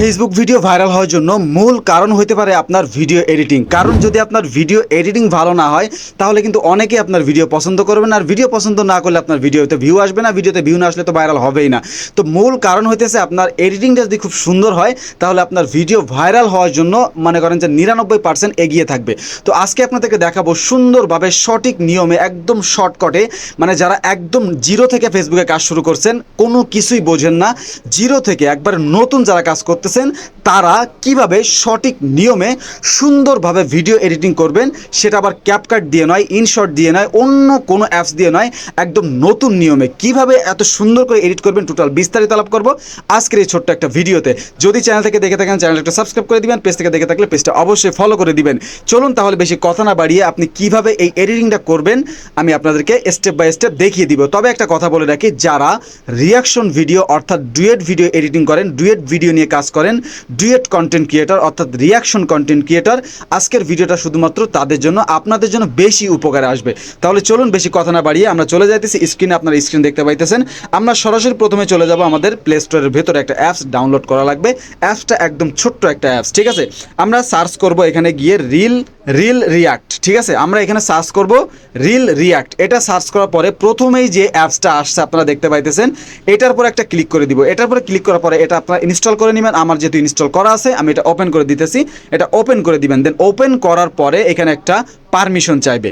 Facebook video viral হওয়ার জন্য মূল কারণ হতে পারে আপনার ভিডিও এডিটিং কারণ যদি আপনার ভিডিও এডিটিং ভালো না হয়, তাহলে কিন্তু অনেকেই আপনার ভিডিও পছন্দ করবেন আর ভিডিও পছন্দ না করলে আপনার ভিডিওতে ভিউ আসবে না ভিডিওতে ভিউ না আসলে তো ভাইরাল হবেই না। তো মূল কারণ হইতেছে আপনার এডিটিংটা যদি খুব সুন্দর হয়, তাহলে আপনার ভিডিও ভাইরাল হওয়ার জন্য মনে করেন যে নিরানব্বই পার্সেন্ট এগিয়ে থাকবে। তো আজকে আপনাদেরকে দেখাবো সুন্দরভাবে সঠিক নিয়মে একদম শর্টকটে মানে যারা একদম জিরো থেকে ফেসবুকে কাজ শুরু করছেন, কোনো কিছুই বোঝেন না। জিরো থেকে একবার নতুন যারা কাজ করতেছেন তারা কীভাবে সঠিক নিয়মে সুন্দরভাবে ভিডিও এডিটিং করবেন, সেটা আবার ক্যাপকাট দিয়ে নয় ইনশট দিয়ে নয়, অন্য কোনো অ্যাপস দিয়ে নয়, একদম নতুন নিয়মে কীভাবে এত সুন্দর করে এডিট করবেন টোটাল বিস্তারিত আলাপ করব আজকের এই ছোট্ট একটা ভিডিওতে। যদি চ্যানেল থেকে দেখে থাকেন চ্যানেলটা সাবস্ক্রাইব করে দিবেন পেজ থেকে দেখে থাকলে পেজটা অবশ্যই ফলো করে দিবেন। চলুন তাহলে বেশি কথা না বাড়িয়ে আপনি কীভাবে এই এডিটিংটা করবেন, আমি আপনাদেরকে স্টেপ বাই স্টেপ দেখিয়ে দিব। তবে একটা কথা বলে রাখি, যারা রিয়াকশন ভিডিও অর্থাৎ ডুয়েট ভিডিও এডিটিং করেন ডুয়েট ভিডিও নিয়ে কাজ করেন ডুয়েট কন্টেন্ট ক্রিয়েটার অর্থাৎ রিয়াকশন কন্টেন্ট ক্রিয়েটার আজকের ভিডিওটা শুধুমাত্র তাদের জন্য, আপনাদের জন্য বেশি উপকারে আসবে। তাহলে চলুন বেশি কথা না বাড়িয়ে আমরা চলে যাইতেছি। স্ক্রিনে আপনার স্ক্রিন দেখতে পাইতেছেন। আমরা সরাসরি প্রথমে চলে যাব আমাদের প্লে স্টোরের ভেতরে একটা অ্যাপস ডাউনলোড করা লাগবে। অ্যাপসটা একদম ছোট্ট একটা অ্যাপস ঠিক আছে? আমরা সার্চ করব এখানে গিয়ে রিল রিল রিয়াক্ট ঠিক আছে? আমরা এখানে সার্চ করব রিল রিয়াক্ট এটা সার্চ করার পরে প্রথমেই যে অ্যাপসটা আসছে, আপনারা দেখতে পাইতেছেন, এটার পরে একটা ক্লিক করে দিব। এটার পরে ক্লিক করার পরে এটা আপনারা ইনস্টল করে নেবেন। আমার যেহেতু ইনস্টল করা আছে, আমি এটা ওপেন করে দিতেছি। এটা ওপেন করে দিবেন। দেন ওপেন করার পরে এখানে একটা পারমিশন চাইবে।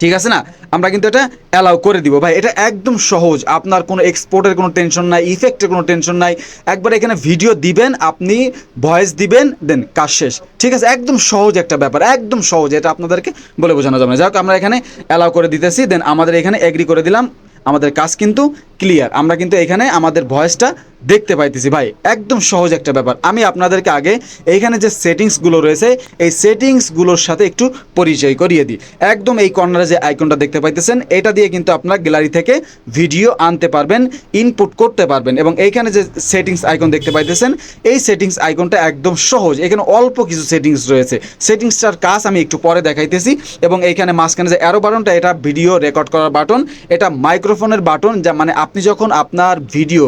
ঠিক আছে না? আমরা কিন্তু এটা অ্যালাউ করে দিব। ভাই, এটা একদম সহজ। আপনার কোনো এক্সপোর্টের কোনো টেনশন নাই ইফেক্টের কোনো টেনশন নাই। একবার এখানে ভিডিও দিবেন, আপনি ভয়েস দিবেন দেন কাজ শেষ। ঠিক আছে? একদম সহজ একটা ব্যাপার, একদম সহজ। এটা আপনাদেরকে বলে বোঝানো যাবে না। যাই হোক, আমরা এখানে অ্যালাউ করে দিতেছি দেন আমাদের এখানে এগ্রি করে দিলাম। আমাদের কাজ কিন্তু ক্লিয়ার আমরা কিন্তু এখানে আমাদের ভয়েসটা দেখতে পাইতেছি। ভাই, একদম সহজ একটা ব্যাপার। আমি আপনাদেরকে আগে এইখানে যে সেটিংসগুলো রয়েছে, এই সেটিংসগুলোর সাথে একটু পরিচয় করিয়ে দিই। একদম এই কর্নারে যে আইকনটা দেখতে পাইতেছেন, এটা দিয়ে কিন্তু আপনার গ্যালারি থেকে ভিডিও আনতে পারবেন ইনপুট করতে পারবেন এবং এইখানে যে সেটিংস আইকন দেখতে পাইতেছেন, এই সেটিংস আইকনটা একদম সহজ। এখানে অল্প কিছু সেটিংস রয়েছে। সেটিংসটার কাজ আমি একটু পরে দেখাইতেছি এবং এইখানে মাঝখানে যে অ্যারো বাটনটা এটা ভিডিও রেকর্ড করার বাটন এটা মাইক্রোফোনের বাটন যা মানে আপনি যখন আপনার ভিডিও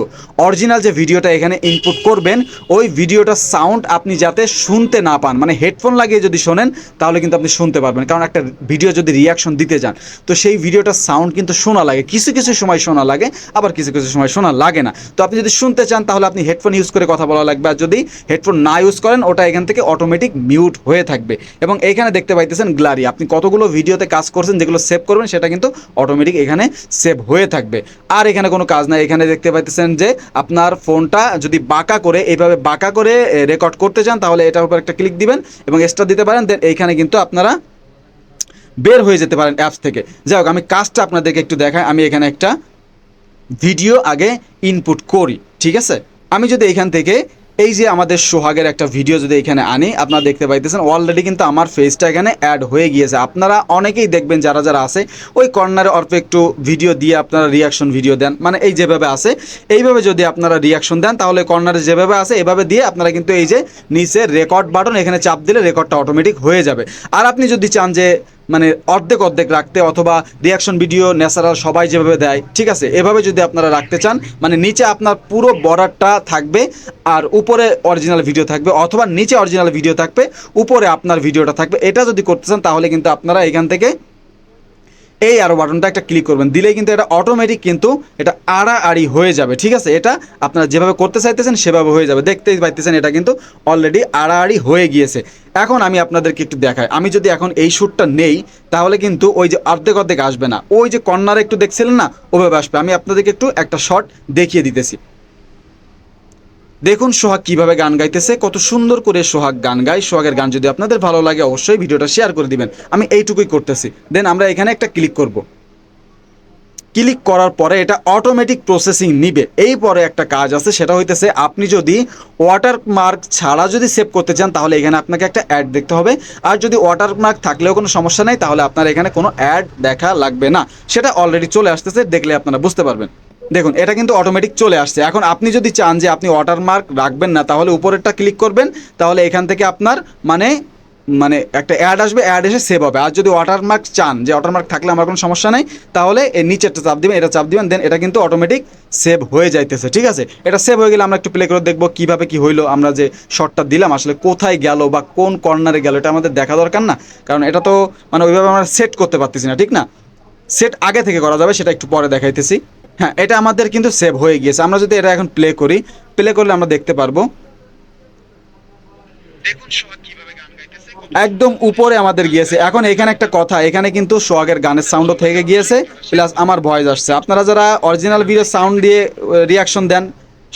অরিজিনাল যে ভিডিওটা এখানে ইনপুট করবেন, ওই ভিডিওটার সাউন্ড আপনি যাতে শুনতে না পান মানে হেডফোন লাগিয়ে যদি শোনেন, তাহলে কিন্তু আপনি শুনতে পারবেন। কারণ একটা ভিডিও যদি রিয়াকশন দিতে যান, তো সেই ভিডিওটার সাউন্ড কিন্তু শোনা লাগে। কিছু কিছু সময় শোনা লাগে, আবার কিছু কিছু সময় শোনা লাগে না। তো আপনি যদি শুনতে চান, তাহলে আপনি হেডফোন ইউজ করে কথা বলা লাগবে। আর যদি হেডফোন না ইউজ করেন, ওটা এখান থেকে অটোমেটিক মিউট হয়ে থাকবে। এবং এখানে দেখতে পাইতেছেন গ্লারি আপনি কতগুলো ভিডিওতে কাজ করছেন, যেগুলো সেভ করবেন, সেটা কিন্তু অটোমেটিক এখানে সেভ হয়ে থাকবে। আর এখানে কোনো কাজ নাই। এখানে দেখতে পাইতেছেন যে, আপনার ফোনটা যদি বাঁকা করে, এইভাবে বাঁকা করে রেকর্ড করতে চান, তাহলে এটার উপর একটা ক্লিক দিবেন এবং এক্সট্রা দিতে পারেন দেন এইখানে কিন্তু আপনারা বের হয়ে যেতে পারেন অ্যাপস থেকে। যাই হোক, আমি কাজটা আপনাদেরকে একটু দেখাই, আমি এখানে একটা ভিডিও আগে ইনপুট করি, ঠিক আছে? আমি যদি এখান থেকে এই যে আমাদের সোহাগের একটা ভিডিও যদি এখানে আনি, আপনারা দেখতে পাইতেছেন অলরেডি কিন্তু আমার ফেসটা এখানে অ্যাড হয়ে গিয়েছে। আপনারা অনেকেই দেখবেন, যারা যারা আছে, ওই কর্নারে অল্প একটু ভিডিও দিয়ে আপনারা রিয়াকশন ভিডিও দেন। মানে এই যেভাবে আছে, এইভাবে যদি আপনারা রিয়াকশন দেন, তাহলে কর্নারে যেভাবে আছে, এভাবে দিয়ে আপনারা কিন্তু এই যে নিচে রেকর্ড বাটন এখানে চাপ দিলে রেকর্ডটা অটোমেটিক হয়ে যাবে। আর আপনি যদি চান যে মানে অর্ধেক অর্ধেক রাখতে অথবা রিয়াকশন ভিডিও ন্যাচারাল সবাই যেভাবে দেয়, ঠিক আছে? এভাবে যদি আপনারা রাখতে চান মানে নিচে আপনার পুরো বর্ডারটা থাকবে আর উপরে অরিজিনাল ভিডিও থাকবে অথবা নিচে অরিজিনাল ভিডিও থাকবে, উপরে আপনার ভিডিওটা থাকবে। এটা যদি করতে চান তাহলে কিন্তু আপনারা এখান থেকে এই আরও বাটনটা একটা ক্লিক করবেন। দিলেই কিন্তু এটা অটোমেটিক কিন্তু এটা আড়াআড়ি হয়ে যাবে, ঠিক আছে? এটা আপনারা যেভাবে করতে চাইতেছেন সেভাবে হয়ে যাবে। দেখতেই পাইতেছেন এটা কিন্তু অলরেডি আড়াআড়ি হয়ে গিয়েছে। এখন আমি আপনাদেরকে একটু দেখাই। আমি যদি এখন এই শ্যুটটা নেই, তাহলে কিন্তু ওই যে অর্ধেক অর্ধেক আসবে না। ওই যে কর্নারে একটু দেখছিলেন না? ওভাবে আসবে। আমি আপনাদেরকে একটু একটা শর্ট দেখিয়ে দিতেছি। দেখুন সোহাগ কীভাবে গান গাইতেছে, কত সুন্দর করে সোহাগ গান গায়। সোহাগের গান যদি আপনাদের ভালো লাগে, অবশ্যই ভিডিওটা শেয়ার করে দিবেন। আমি এইটুকুই করতেছি। দেন আমরা এখানে একটা ক্লিক করব। ক্লিক করার পরে এটা অটোমেটিক প্রসেসিং নিবে। এই পরে একটা কাজ আছে, সেটা হইতেছে আপনি যদি ওয়াটার মার্ক ছাড়া যদি সেভ করতে চান, তাহলে এখানে আপনাকে একটা অ্যাড দেখতে হবে। আর যদি ওয়াটার মার্ক থাকলেও কোনো সমস্যা নেই, তাহলে আপনার এখানে কোনো অ্যাড দেখা লাগবে না। সেটা অলরেডি চলে আসতেছে, দেখলে আপনারা বুঝতে পারবেন। দেখুন, এটা কিন্তু অটোমেটিক চলে আসছে। এখন আপনি যদি চান যে আপনি ওয়াটারমার্ক রাখবেন না, তাহলে উপরেরটা ক্লিক করবেন, তাহলে এখান থেকে আপনার মানে মানে একটা অ্যাড আসবে অ্যাড এসে সেভ হবে। আর যদি ওয়াটারমার্ক চান, যে ওয়াটারমার্ক থাকলে আমার কোনো সমস্যা নেই, তাহলে এই নিচেরটা চাপ দিবেন, এটা চাপ দিবেন দেন এটা কিন্তু অটোমেটিক সেভ হয়ে যাইতেছে, ঠিক আছে? এটা সেভ হয়ে গেলে আমরা একটু প্লে করে দেখব কীভাবে কি হইল, আমরা যে শটটা দিলাম, আসলে কোথায় গেল বা কোন কর্নারে গেল, এটা আমাদের দেখা দরকার না। কারণ এটা তো মানে ওইভাবে আমরা সেট করতে পারতেছি না, ঠিক না? সেট আগে থেকে করা যাবে, সেটা একটু পরে দেখাইতেছি। হ্যাঁ এটা আমাদের কিন্তু সেভ হয়ে গিয়েছে। আমরা যদি এটা এখন প্লে করি প্লে করলে আমরা দেখতে পারব। একদম উপরে আমাদের গিয়েছে। এখন এখানে একটা কথা এখানে কিন্তু সোহাগের গানের সাউন্ডও থেকে গিয়েছে প্লাস আমার ভয়েস আসছে। আপনারা যারা অরিজিনাল ভিডিও সাউন্ড দিয়ে রিয়াকশন দেন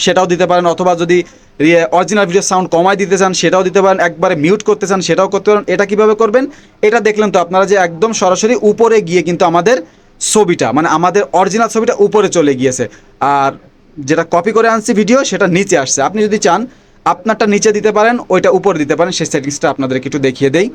সেটাও দিতে পারেন অথবা যদি অরিজিনাল ভিডিও সাউন্ড কমায় দিতে চান সেটাও দিতে পারেন একবারে মিউট করতে চান সেটাও করতে পারেন। এটা কীভাবে করবেন? এটা দেখলেন তো আপনারা যে একদম সরাসরি উপরে গিয়ে কিন্তু আমাদের ছবিটা মানে আমাদের অরিজিনাল ছবিটা উপরে চলে গিয়েছে। আর যেটা কপি করে আনছি ভিডিও সেটা নিচে আসছে। আপনি যদি চান, আপনারটা নিচে দিতে পারেন, ওইটা উপরে দিতে পারেন, সেই সেটিংসটা আপনাদেরকে একটু দেখিয়ে দেই।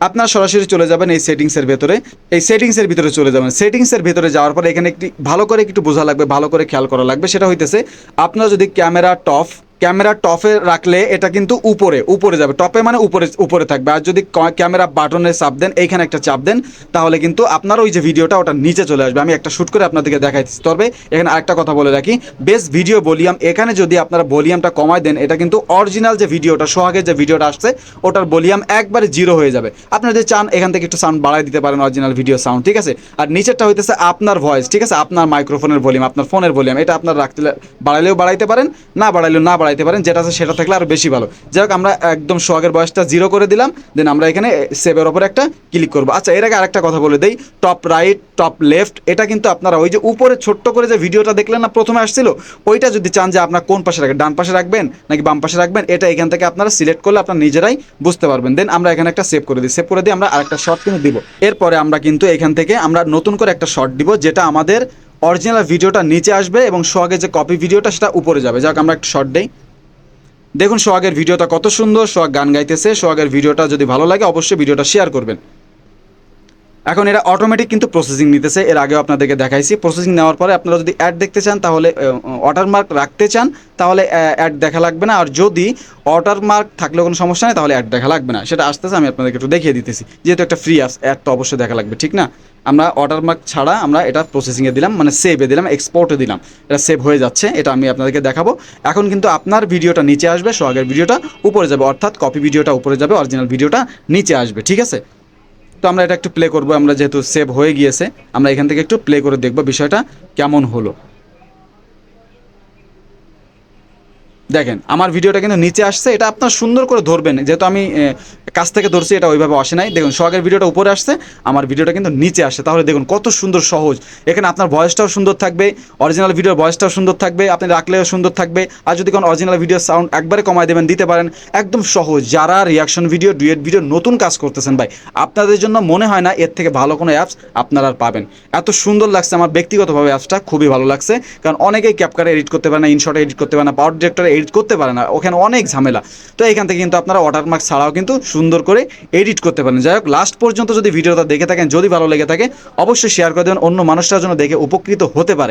আপনার সরাসরি চলে যাবেন এই সেটিংসের ভেতরে। এই সেটিংসের ভিতরে চলে যাবেন। সেটিংসের ভেতরে যাওয়ার পরে এখানে একটি, ভালো করে একটু বোঝা লাগবে, ভালো করে খেয়াল করা লাগবে। সেটা হইতেছে, আপনার যদি ক্যামেরা টপ ক্যামেরা টপে রাখলে এটা কিন্তু উপরে উপরে যাবে। টপে মানে উপরে উপরে থাকবে। আর যদি ক্যামেরা বাটনে চাপ দেন, এইখানে একটা চাপ দেন, তাহলে কিন্তু আপনার ওই যে ভিডিওটা ওটা নিচে চলে আসবে। আমি একটা শ্যুট করে আপনাদেরকে দেখাইতে তবে এখানে আরেকটা কথা বলে রাখি। বেস্ট ভিডিও ভলিউম, এখানে যদি আপনারা ভলিউমটা কমায় দেন, এটা কিন্তু অরিজিনাল যে ভিডিওটা, সোহাগের যে ভিডিওটা আসছে, ওটার ভলিউম একবারে জিরো হয়ে যাবে। আপনারা যদি চান, এখান থেকে একটু সাউন্ড বাড়াই দিতে পারেন অরিজিনাল ভিডিও সাউন্ড, ঠিক আছে? আর নিচেরটা হইতেছে আপনার ভয়েস, ঠিক আছে? আপনার মাইক্রোফোনের ভলিউম, আপনার ফোনের ভলিউম, এটা আপনার রাখতে বাড়াইলেও বাড়াইতে পারেন, না বাড়াইলেও না বাড়াইতে পারেন, যেটা আছে সেটা থাকলে আরও বেশি ভালো। যাই হোক, আমরা একদম সোহাগের বয়সটা জিরো করে দিলাম দেন আমরা এখানে সেভের ওপরে একটা ক্লিক করব। আচ্ছা এর আগে আরেকটা কথা বলে দিই টপ রাইট টপ লেফট এটা কিন্তু আপনারা ওই যে উপরে ছোট্ট করে যে ভিডিওটা দেখলেন না, প্রথমে আসছিল, ওইটা যদি চান যে আপনার কোন পাশে রাখবেন, ডান পাশে রাখবেন নাকি বাম পাশে রাখবেন, এটা এখান থেকে আপনারা সিলেক্ট করলে আপনার নিজেরাই বুঝতে পারবেন। দেন আমরা এখানে একটা সেভ করে দিই সেভ করে দিয়ে আমরা আরেকটা শর্ট কিন্তু দিব। এরপরে আমরা কিন্তু এখান থেকে আমরা নতুন করে একটা শর্ট দিব, যেটা আমাদের অরিজিনাল ভিডিওটা নিচে আসবে এবং সোহাগের যে কপি ভিডিওটা সেটা উপরে যাবে। যাক, আমরা একটা শর্ট দেই। দেখুন সোহাগের ভিডিওটা কত সুন্দর, সোহাগ গান গাইতেছে। সোহাগের ভিডিওটা যদি ভালো লাগে, অবশ্যই ভিডিওটা শেয়ার করবেন। এখন এটা অটোমেটিক কিন্তু প্রসেসিং নিতেছে। এর আগেও আপনাদেরকে দেখাইছি। প্রসেসিং নেওয়ার পরে আপনারা যদি অ্যাড দেখতে চান, তাহলে ওয়াটারমার্ক রাখতে চান, তাহলে অ্যাড দেখা লাগবে না। আর যদি ওয়াটারমার্ক থাকলে কোনো সমস্যা নেই, তাহলে অ্যাড দেখা লাগবে না। সেটা আসতেছে, আমি আপনাদেরকে একটু দেখিয়ে দিতেছি। যেহেতু একটা ফ্রি অ্যাপস অ্যাড তো অবশ্যই দেখা লাগবে, ঠিক না? আমরা ওয়াটারমার্ক ছাড়া আমরা এটা প্রসেসিংয়ে দিলাম মানে সেভে দিলাম এক্সপোর্টে দিলাম। এটা সেভ হয়ে যাচ্ছে, এটা আমি আপনাদেরকে দেখাবো। এখন কিন্তু আপনার ভিডিওটা নিচে আসবে সোহাগের ভিডিওটা উপরে যাবে, অর্থাৎ কপি ভিডিওটা উপরে যাবে অরিজিনাল ভিডিওটা নিচে আসবে, ঠিক আছে? তো আমরা এটা একটু প্লে করব, আমরা যেহেতু সেভ হয়ে গিয়েছে, আমরা এখান থেকে একটু প্লে করে দেখব বিষয়টা কেমন হলো। দেখেন, আমার ভিডিওটা কিন্তু নিচে আসছে, এটা আপনার সুন্দর করে ধরবেন, যেহেতু আমি কাছ থেকে ধরছি, এটা ওইভাবে আসে নাই। দেখুন, সোহাগের ভিডিওটা উপরে আসছে, আমার ভিডিওটা কিন্তু নিচে আসে। তাহলে দেখুন, কত সুন্দর সহজ। এখানে আপনার ভয়েসটাও সুন্দর থাকবে অরিজিনাল ভিডিওর ভয়েসটাও সুন্দর থাকবে, আপনি রাখলেও সুন্দর থাকবে। আর যদি কোনো অরিজিনাল ভিডিও সাউন্ড একবারে কমায় দেবেন, দিতে পারেন, একদম সহজ। যারা রিয়াকশন ভিডিও ডুয়েট ভিডিও নতুন কাজ করতেছেন ভাই, আপনাদের জন্য মনে হয় না এর থেকে ভালো কোনো অ্যাপস আপনারা আর পাবেন। এত সুন্দর লাগছে আমার ব্যক্তিগতভাবে অ্যাপসটা খুবই ভালো লাগছে। কারণ অনেকেই ক্যাপকারে এডিট করতে পারে না ইনশটে এডিট করতে পারে না পাওয়ার ডিরেক্টরে এডিট করতে পারে না, ওখানে অনেক ঝামেলা। তো এখান থেকে কিন্তু আপনারা ওয়াটারমার্ক ছাড়াও কিন্তু সুন্দর করে এডিট করতে পারেন। যাই হোক লাস্ট পর্যন্ত যদি ভিডিওটা দেখে থাকেন, যদি ভালো লেগে থাকে, অবশ্যই শেয়ার করে দেবেন, অন্য মানুষটার জন্য দেখে উপকৃত হতে পারে।